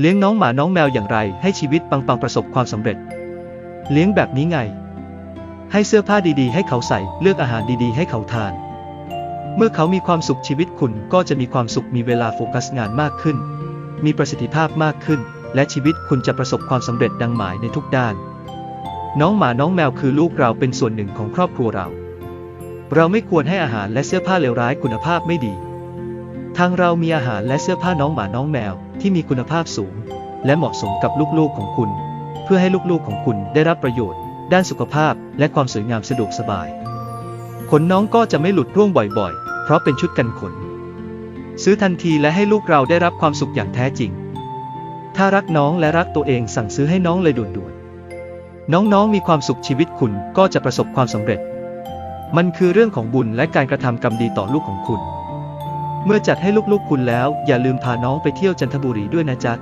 เลี้ยงน้องหมาน้องแมวอย่างไรให้ชีวิตปังๆประสบความสำเร็จ เลี้ยงแบบนี้ไง ให้เสื้อผ้าดีๆ ให้เขาใส่เลือกอาหารดีๆ ให้เขาทาน เมื่อเขามีความสุขชีวิตคุณก็จะมีความสุขมีเวลาโฟกัสงานมากขึ้น มีประสิทธิภาพมากขึ้น และชีวิตคุณจะประสบความสำเร็จดังหมายในทุกด้าน น้องหมาน้องแมวคือลูกเราเป็นส่วนหนึ่งของครอบครัวเรา เราไม่ควรให้อาหารและเสื้อผ้าเลวร้ายคุณภาพไม่ดี ทางเรามีอาหารและเสื้อผ้าน้องหมาน้องแมวที่มีคุณภาพสูง และเหมาะสมกับลูกๆของคุณ เพื่อให้ลูกๆของคุณได้รับประโยชน์ ด้านสุขภาพและความสวยงามสะดวกสบาย ขนน้องก็จะไม่หลุดร่วงบ่อยๆ เพราะเป็นชุดกันขน ซื้อทันทีและให้ลูกเราได้รับความสุขอย่างแท้จริง ถ้ารักน้องและรักตัวเองสั่งซื้อให้น้องเลยด่วนๆ น้องๆมีความสุขชีวิตคุณก็จะประสบความสำเร็จ มันคือเรื่องของบุญและการกระทำกรรมดีต่อลูกของคุณ เมื่อจัดให้ลูกๆคุณแล้ว อย่าลืมพาน้องไปเที่ยวจันทบุรีด้วยนะจ๊ะ